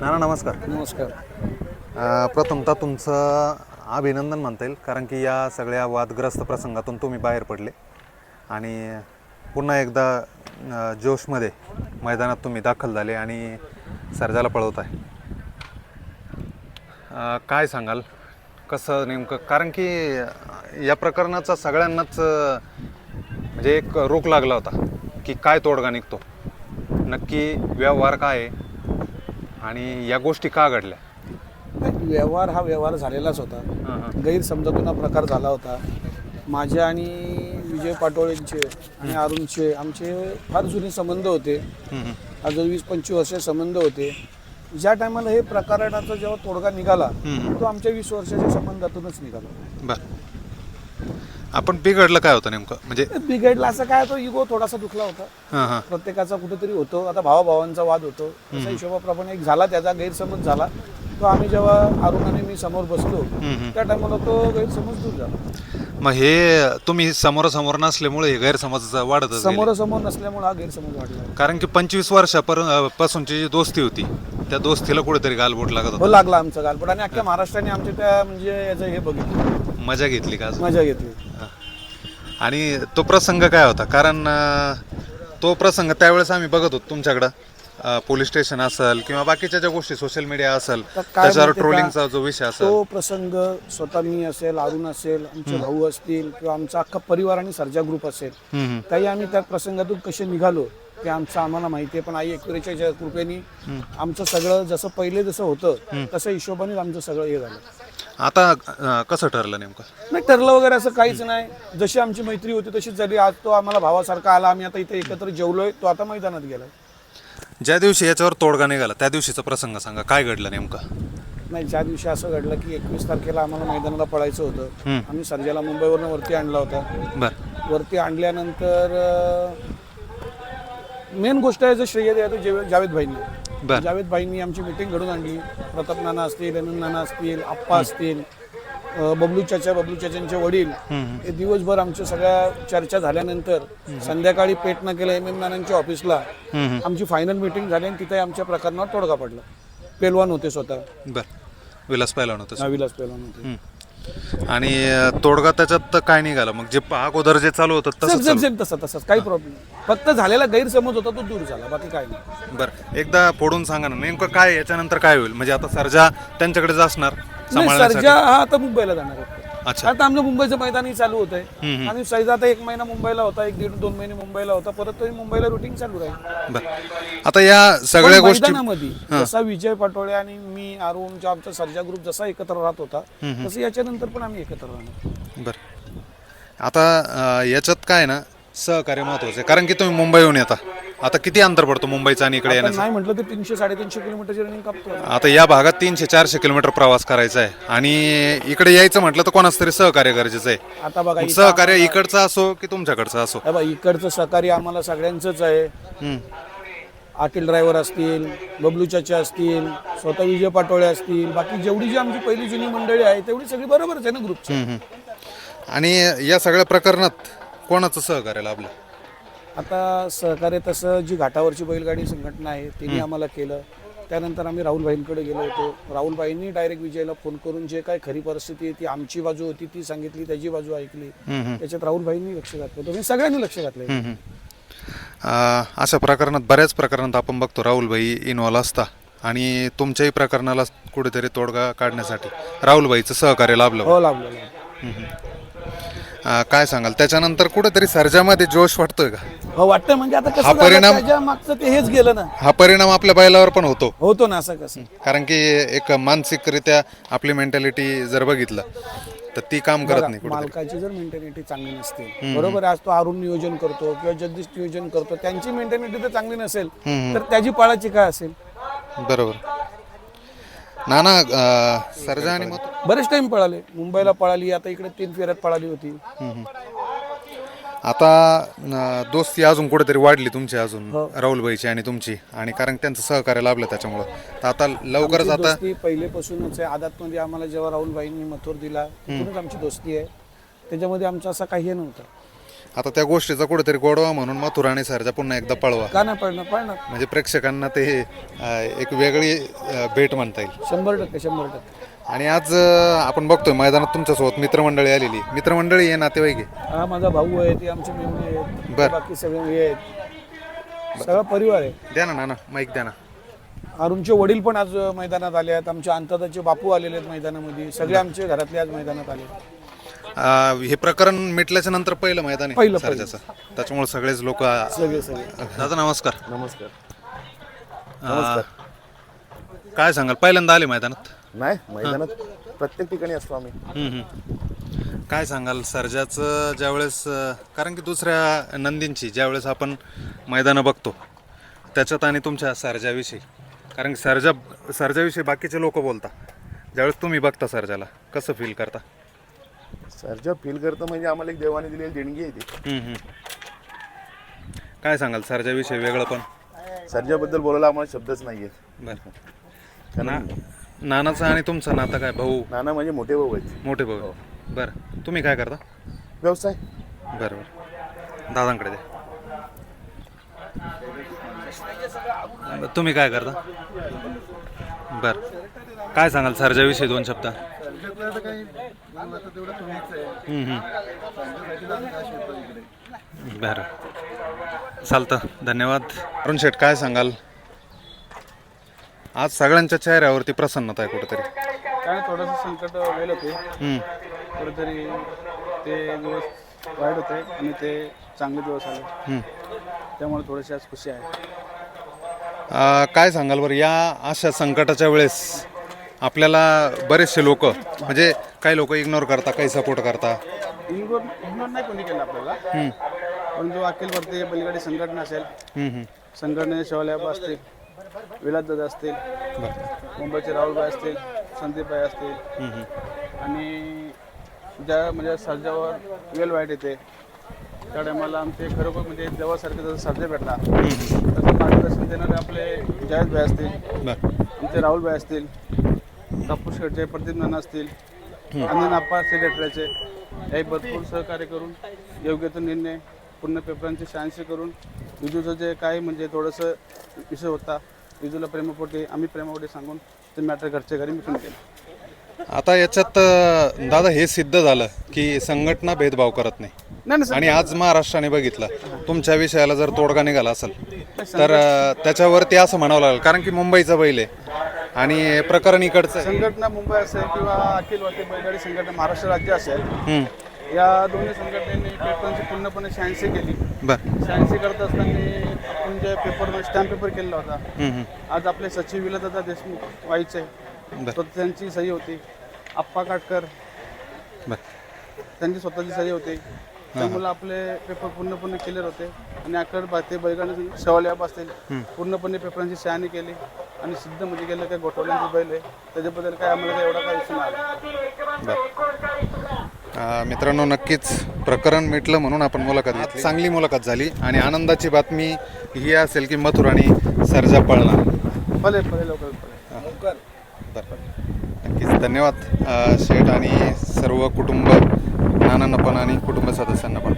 नाना नमस्कार. नमस्कार. अ, प्रथमतः तुमचं अभिनंदन म्हणता येईल कारण की या सगळ्या वादग्रस्त प्रसंगातून तुम्ही बाहेर पडले. आणि पुन्हा एकदा अ, जोशमध्ये मैदानात तुम्ही दाखल झाले आणि सर्जाला पळवत आहे. अ, काय सांगाल? कसं नेमकं? कारण की अ, या प्रकरणाचा सगळ्यांनाच अ, म्हणजे एक रोख लागला होता की काय तोडगा निघतो. नक्की व्यवहार काय आहे? आणि या गोष्टी का घडल्या? व्यवहार हा व्यवहार झालेलाच होता. गैरसमजातून हा प्रकार झाला होता. माझे आणि विजय पाटोळेंचे आणि अरुणचे आमचे फार जुने संबंध होते. अजून वीस पंचवीस वर्षे संबंध होते. ज्या टायमाला हे प्रकरणाचा जेव्हा तोडगा निघाला. तो आमच्या वीस वर्षाच्या संबंधातूनच निघाला. आपण बिघडलं काय होतं नेमकं? म्हणजे बिघडला असं काय तो इगो थोडासा दुखला होता. हां हां. प्रत्येकाचा कुठेतरी होतो. आता भावाभावांचा वाद होतो. हिशोबाप्रमाणे एक झाला त्याचा गैरसमज झाला. तो आम्ही जेव्हा अरुण आणि मी समोर बसलो हम्म. त्या टायमाला तो गैरसमज दूर झाला. मग हे तुम्ही समोरासमोर नसल्यामुळे हे गैरसमज वाढत समोरासमोर नसल्यामुळे हा गैरसमज वाढला. कारण की पंचवीस वर्षापर्यंत पासूनची जी दोस्ती होती त्या दोस्तीला कुठेतरी गालबोट लागत हो होता लागला आमचा गालपट आणि अख्ख्या महाराष्ट्राने आमच्या त्या म्हणजे याचं हे बघितलं. मजा घेतली का अजून? मजा घेतली. आणि तो प्रसंग काय होता? कारण अं, तो प्रसंग त्यावेळेस आम्ही बघत होतो तुमच्याकडं. अं, पोलीस स्टेशन असेल किंवा बाकीच्या ज्या गोष्टी सोशल मीडिया असेल तर काय त्याच्यावर माहिती का? ट्रोलिंगचा जो विषय असेल. तो प्रसंग स्वतः मी असेल अरुण असेल आमचे भाऊ असतील किंवा आमचा अख्खा परिवार आणि सर्जा ग्रुप असेल. हम्म, हम्म. काही आम्ही त्या प्रसंगातून कसे निघालो ते आमचं आम्हाला माहिती आहे पण आई एकविरेच्या कृपेने आमचं सगळं जसं पहिले जसं होतं तसं हिशोबाने आमचं सगळं हे झालं. आता अं, कसं ठरलं नेमकं? नाही ठरलं वगैरे असं काहीच नाही. जशी आमची मैत्री होती तशीच झाली आज तो आम्हाला भावासारखा आला आम्ही आता इथे एकत्र जेवलोय तो आता मैदानात गेलाय. ज्या दिवशी याच्यावर तोडगा निघाला त्या दिवशीचा प्रसंग सांगा काय घडलं नेमकं? नाही ज्या दिवशी असं घडलं की एकवीस तारखेला आम्हाला मैदानाला पळायचं होतं हम्म. आम्ही सर्जाला मुंबईवरनं वरती आणला होता. बर. वरती आणल्यानंतर मेन गोष्ट आहे जे श्रेय द्यायचं जेव जावेद भाईंनी. बर. जावेद भाईंनी आमची मिटिंग घडून आणली. प्रताप नाना असतील अनंत नाना असतील आप्पा असतील अ, बबलू चाचा बबलू चाचांचे वडील. हे दिवसभर आमच्या सगळ्या चर्चा झाल्यानंतर संध्याकाळी पेट न केलं एम एम नानांच्या ऑफिसला हम्म, आमची फायनल मिटिंग झाली आणि तिथे आमच्या प्रकरणावर तोडगा पडला. पेलवान होते स्वतः. बर. विलास पाहिला होता नाविलास पेलवान होते. आणि तोडगा त्याच्यात तर काय निघाला? मग जे अगोदर जे चालू होतं सेम तसंच सेम सेम तसं तसंच. काही प्रॉब्लेम फक्त झालेला गैरसमज होता तो दूर झाला. बाकी काय नाही. बरं. एकदा फोडून सांगा ना नेमकं काय याच्यानंतर काय होईल? म्हणजे आता सर्जा त्यांच्याकडेच असणार. नाही, सांभाळण्यासाठी. सर्जा हा आता मुंबईला जाणार आहे. आता आमचं मुंबईचं मैदानही चालू होत आहे आणि सर्जा आता एक महिना मुंबईला होता एक दीड दोन महिने मुंबईला होता परत तो मुंबईला रुटीन चालू राहील. आता या सगळ्या मैदानामध्ये जसा विजय पाटोळे आणि मी अरुण जो आमचा सर्जा ग्रुप जसा एकत्र राहत होता तसं याच्यानंतर पण आम्ही एकत्र राहणार. बरं. आता याच्यात काय ना सहकार्य महत्वाचं आहे. कारण की तुम्ही मुंबईहून येता. आता किती अंतर पडतो मुंबईचं आणि इकडे येण्याचं? नाही म्हटलं तर तीनशे साडेतीनशे किलोमीटरची रनिंग कापतो. आता या भागात तीनशे चारशे किलोमीटर प्रवास करायचा आहे. आणि इकडे यायचं म्हटलं तर कोणाच तरी सहकार्य गरजेचं आहे. आता बघा मग इथं सहकार्य इकडचं असो की तुमच्याकडचं असो? हे बघा, इकडचं सहकार्य आम्हाला सगळ्यांचंच आहे. हम्म. अखिल ड्रायव्हर असतील बबलू चाचा असतील स्वतः विजय पाटोळे असतील बाकी जेवढी जी आमची पहिली जुनी मंडळी आहे तेवढी सगळी बरोबरच आहे ना ग्रुपची हम्म, हम्म. आणि या सगळ्या प्रकरणात कोणाचं सहकार्य लाभलं? आता सहकार्य तसं जी घाटावरची बैलगाडी संघटना आहे तिने आम्हाला केलं. त्यानंतर आम्ही राहुलभाईंकडे गेलो होतो. राहुलभाईंनी डायरेक्ट विजयला फोन करून जे काय खरी परिस्थिती आहे ती आमची बाजू होती ती सांगितली त्याची बाजू ऐकली. त्याच्यात राहुलभाईंनी लक्ष घातलं होतं. म्हणजे सगळ्यांनी लक्ष घातलं अशा प्रकरणात बऱ्याच प्रकरणात आपण बघतो राहुलभाई इन्व्हॉल्व असता. आणि तुमच्याही प्रकरणाला कुठेतरी तोडगा काढण्यासाठी राहुलभाईचं सहकार्य लाभलं. हो लाभलं. अं, काय सांगाल? त्याच्यानंतर कुठेतरी सर्जामध्ये जोश वाटतोय का? हो वाटतं म्हणजे आता कसं हा झालं, परिणाम- मागचं ते हेच गेलं ना. हा परिणाम आपल्या बैलावर पण होतो. होतो ना असं कसं. कारण की एक मानसिकरित्या आपली मेंटॅलिटी जर बघितलं तर ती काम करत नाही कुठे मालकाची जर मेंटॅलिटी चांगली नसते बरोबर आज तो अरुण नियोजन करतो किंवा जगदीश नियोजन करतो त्यांची मेंटॅलिटी जर चांगली नसेल तर त्याची पाळाची काय असेल? बरोबर. नाना अं, सर्जा आणि मग बरेच टाइम पळाले. मुंबईला पळाली आता इकडे तीन फेऱ्यात पळाली होती. आता दोस्ती अजून कुठेतरी वाढली तुमची अजून हो. राहुलबाईची आणि तुमची आणि कारण त्यांचं सहकार्य लाभलं त्याच्यामुळं. तर आता लवकरच आमची आता दोस्ती पहिलेपासूनच आहे. आदातमध्ये आम्हाला जेव्हा राहुलबाईंनी मथुर दिला तिथूनच आमची दोस्ती आहे. त्याच्यामध्ये आमचा असा काही हे नव्हता. आता त्या गोष्टीचा कुठेतरी गोडवा म्हणून मथुरा आणि सरजा पुन्हा एकदा पळवा. का नाही पळणार? पळणार. म्हणजे प्रेक्षकांना ते अं, एक वेगळी अं, भेट म्हणता येईल. शंभर टक्के शंभर टक्के. आणि आज अं, आपण बघतोय मैदानात तुमच्यासोबत मित्रमंडळी आलेली मित्रमंडळी हे नातेवाईक आहे हा माझा भाऊ आहे ते आमचे मेहुणे आहेत बर. बाकी सगळे हे आहेत. सगळा परिवार आहे. द्या ना नाना माईक द्या ना. अरुणचे वडील पण आज मैदानात आले आहेत. आमच्या अंतदाचे बापू आलेले आहेत मैदानामध्ये. सगळे आमचे घरातले आज मैदानात आले अं, हे प्रकरण मिटल्याच्या नंतर पहिलं मैदान आहे पहिलं, सरजाचं. त्याच्यामुळे सगळेच लोक सगळे सगळे. दादा नमस्कार. नमस्कार. काय सांगाल? पहिल्यांदा आले मैदानात? नाही मैदानात प्रत्येक ठिकाणी असतो आम्ही. हम्म, हम्म. काय सांगाल सर्जाचं ज्यावेळेस अं, कारण की दुसऱ्या नंदींची ज्यावेळेस आपण मैदानं बघतो त्याच्यात आणि तुमच्या सर्जाविषयी. कारण की सर्जा सर्जाविषयी बाकीचे लोक बोलता ज्यावेळेस तुम्ही बघता सर्जाला कसं फील करता? सरजा फील करतं म्हणजे आम्हाला एक देवाने दिलेली देणगी आहे ती. हम्म, हम्म. काय सांगाल सर्जाविषयी वेगळं पण? सरजाबद्दल बोलायला आम्हाला शब्दच नाही आहेत बरं ना? नानाचं आणि तुमचं नातं काय? भाऊ? नाना म्हणजे मोठे भाऊ आहेत. मोठे भाऊ बरं. तुम्ही काय करता? व्यवसाय. बरं बरं. दादांकडे द्या. तुम्ही काय करता? बरं. काय सांगाल सरजाविषयी दोन शब्द. बरं. चालतं. धन्यवाद. अरुण शेठ काय सांगाल? आज सगळ्यांच्या चेहऱ्यावरती प्रसन्नता आहे कुठेतरी. काय थोडंसं संकट गेलं ते हम्म. कुठेतरी ते दिवस वाईट होते आणि ते चांगले दिवस आले. त्यामुळे थोडीशी आज खुशी आहे. काय सांगाल बरं या अशा संकटाच्या वेळेस आपल्याला बरेचसे लोक म्हणजे काही लोक इग्नोर करता काही सपोर्ट करता? इग्नोर इग्नोर नाही कोणी केलं आपल्याला. हम्म, परंतु अखिल भारतीय बैलगाडी संघटना असेल हम्म, हम्म. संघटनेचे शिवालयाबा असतील विलास दादा असतील बरं. मुंबईचे राहुलभाई असतील संदीपबाई असतील आणि ज्या म्हणजे सर्जावर वेल वाईट येते त्या टायमाला आमचे खरोखर म्हणजे देवासारखे जसं सर्जा भेटला तसं मार्गदर्शन देणारे आपले जयद भाई असतील आमचे राहुलबाई असतील कापूस शेटचे प्रदीप नाना असतील आनंद आप्पा सिलेक्टरचे हे भरपूर सहकार्य करून योग्य तो निर्णय पूर्ण पेपरांची शहाऐंशी करून विजूचं जे काही म्हणजे थोडंसं विषय होता विजूला प्रेमापोटी आम्ही प्रेमापोटी सांगून ते मॅटर घरच्या घरी मिटून केलं आता याच्यात अ, दादा हे सिद्ध झालं की संघटना भेदभाव करत नाही. नाही नाही आणि आज महाराष्ट्राने बघितलं तुमच्या विषयाला जर तोडगा निघाला असेल तर अ, त्याच्यावरती असं म्हणावं लागेल कारण की मुंबईचा बैल आहे. आणि प्रकरण इकडचं आहे. संघटना मुंबई असेल किंवा अखिल भारतीय बैलगाडी संघटना महाराष्ट्र राज्य असेल हम्म. या दोन्ही संघटनेने पेपरांची पूर्णपणे शहाऐंशी केली. बरं. शहाऐंशी करत असताना आपण जे पेपर स्टॅम्प पेपर केलेला होता. हम्म. आज आपले सचिव विलादादा देशमुख व्हायचे. बरं. तर त्यांची सही होती. आप्पा काटकर. बरं. त्यांची स्वतःची सही होती. त्यामुळे आपले पेपर पूर्णपणे क्लिअर होते. आणि अकड भारतीय बैलगाडी शेवाले ॲप असतील पूर्णपणे पेपरांची शहाणी केली. आणि सिद्ध म्हणजे गेलं काय गोठवल्यांची बैल आहे. त्याच्याबद्दल काय आम्हाला काय एवढा काय विषय नाही. आला मित्रांनो नक्कीच प्रकरण मिटलं म्हणून आपण मुलाखत घेतली. चांगली मुलाखत झाली आणि आनंदाची बातमी ही असेल की मथुराणी सर्जा पळणार. भले भले लवकर नक्कीच धन्यवाद शेठ आणि सर्व कुटुंब नानांना पण आणि कुटुंब सदस्यांना पण.